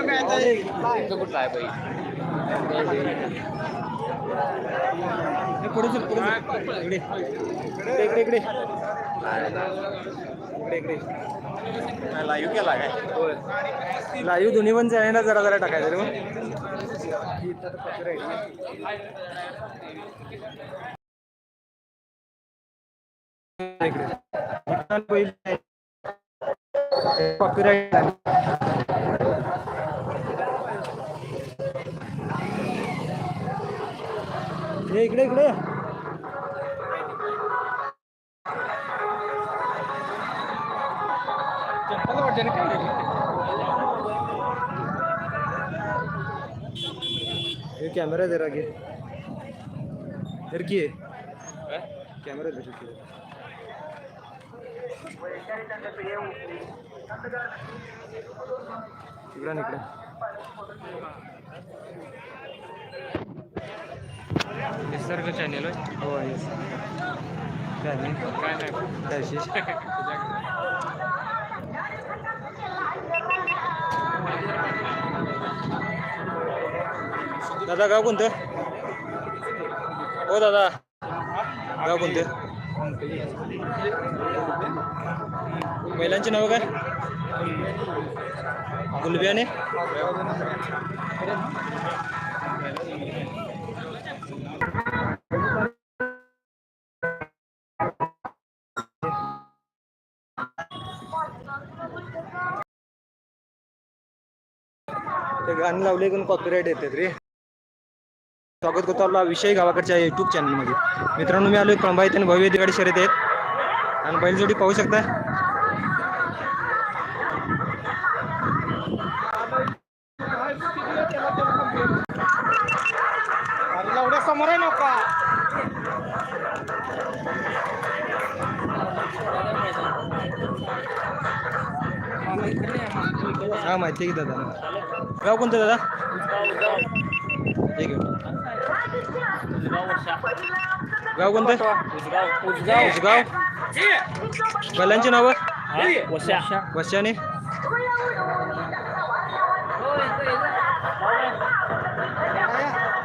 कुठला आहे बाई पुढे पुढे इकडे इकडे लाईव्ह केला काय होय लाईव्ह दोन्ही पण चॅनेलला जरा जरा टाकायचं रे मग. इकडे कॉपीराईट इकडे इकडे इकडे ये कॅमेरा जरा घे तर की कॅमेरा जरा घे इकडं इकडं. निसर्ग चॅनेल हो येस काय नाही. काय नाही. काय विशेष? दादा गाव कोणतं? हो दादा. गाव कोणतं? महिलांची नावं काय? गुलबियाने. ते गाणं लावले पण कॉपीराईट येतात रे. स्वागत करतो आपला विषय गावाकडच्या युट्यूब चॅनलमध्ये मित्रांनो मी आलोय कळंबा आणि भव्य दिवाळी शर्यत आहेत आणि बैलजोडी पाहू शकता. समोर आहे नका. हा माहिती आहे की दादा. गाव कोणतं दादा? ठीक आहे. गाव कोणतं? उसगाव बैलांची नावं? वशाने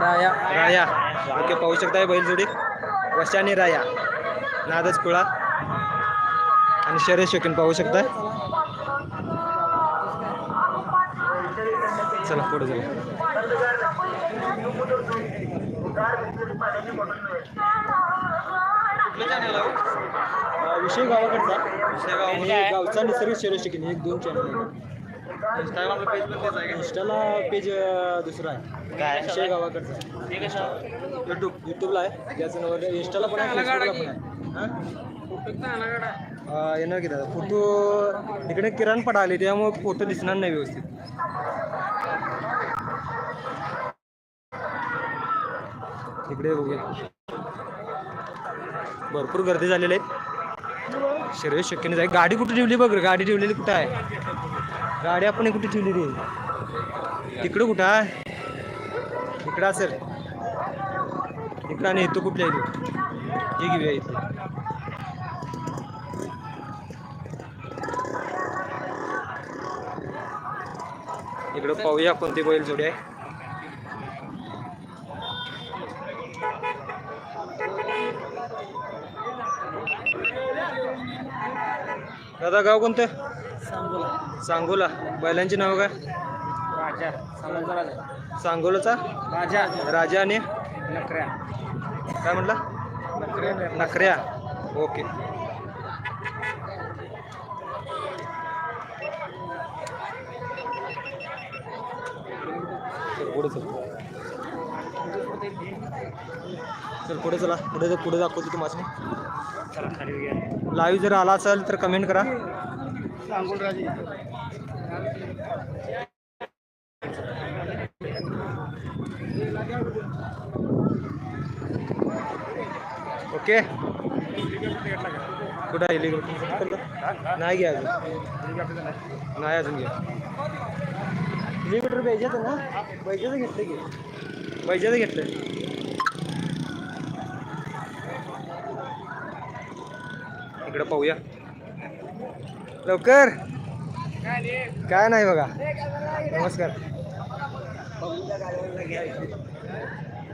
राया. राया. ओके पाहू शकताय बैलजोडी. वशाने राया. नादच कुळा. आणि शर्यत शौकीन पाहू शकताय. चला पुढे अं, विषय गावाकडचा. आणि गावचा निसर्ग शर्यत शौकीन एक दोन चॅनल इंस्टाला पेज दुसरा आहे. काय? विषय गावाकडचा. युट्यूब युट्यूबला आहे. त्याचं नाव आहे. इंस्टाला पण आहे फेसबुकला पण आहे. हा? येणार की दादा? फोटो इकडे किराण पडा आले त्यामुळे फोटो दिसणार नाही व्यवस्थित. इकडे बघूया. भरपूर गर्दी झालेली आहे. शर्यत शक्य नाही जाईल गाडी कुठे ठेवली बघ गाडी ठेवलेली कुठं आहे? गाडी आपण कुठे ठेवलेली आहे. तिकडं कुठं आहे? इकडं असेल. इकडं आणि येतो कुठल्या इथं हे घेऊया इथं. इकडं पाहूया कोणती बैल जोडी आहे. दादा गाव कोणतं? सांगोला. बैलांची नाव काय? राजा समोरचा राजा. सांगोलाचा? राजा. राजा आणि? नकऱ्या. काय म्हटला? नखऱ्या ओके. चल पुढे चल पुढे चला. पुढे जा- पुढे दाखवतो तुम्हाला चला लाईव्ह जर आला असेल तर कमेंट करा. ओके कुठं आहे illegal? नाही घ्या अजून. नाही अजून घ्या. किलोमीटर पाहिजे ना? पैशाचं घेतलं की. पैशाचं घेतलं इकडं पाहूया. लवकर. काय नाही बघा. नमस्कार.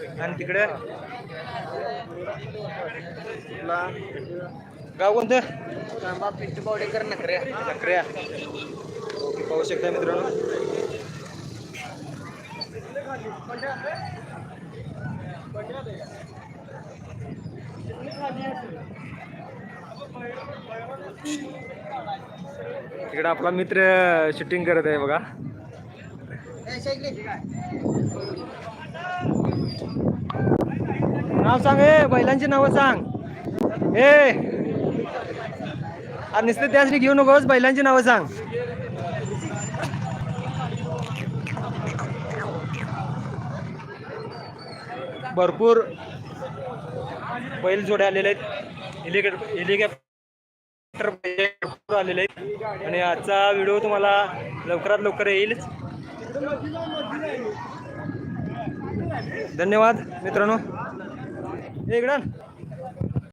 आणि तिकडे? गाव कोणतं? पिंटू पावडेकर नकऱ्या. नकऱ्या ओके पाहू शकता मित्रांनो. तिकडे आपला मित्र शूटिंग करत आहे बघा. नाव सांग ए बैलांची नावं सांग. ए. अरे नुसतं त्यासाठी घेऊ नकोस बैलांची नावं सांग. भरपूर बैल जोडे आलेले आहेत. हेलिकॉप्टर हेलिकॉप्टर आलेले आहेत. आणि आजचा व्हिडिओ तुम्हाला लवकरात लवकर येईलच धन्यवाद मित्रांनो. हे इकडं